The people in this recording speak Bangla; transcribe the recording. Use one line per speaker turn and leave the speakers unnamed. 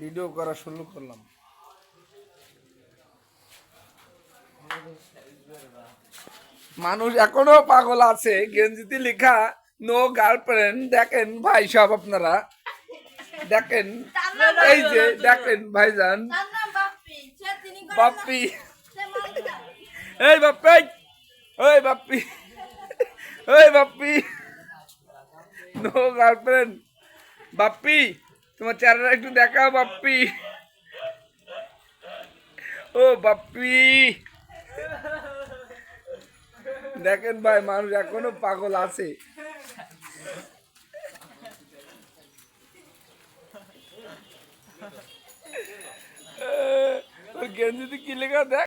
ভিডিও করা শুরু করলাম। মানুষ এখনও পাগল আছে। গেঞ্জিতে লেখা নো গার্লফ্রেন্ড দেখেন ভাই সব আপনারা। দেখেন, এই যে দেখেন ভাইজান। বাপ্পি। এই বাপ্পি ওই বাপ্পি। ওই বাপ্পি। No girlfriend Bappi. তোমার চেহারাটা একটু দেখাও বাপ্পি। ও, বাপ্পি। দেখেন ভাই, মানুষ এখনও পাগল আছে। গেঞ্জিতে কি লেখা? দেখ।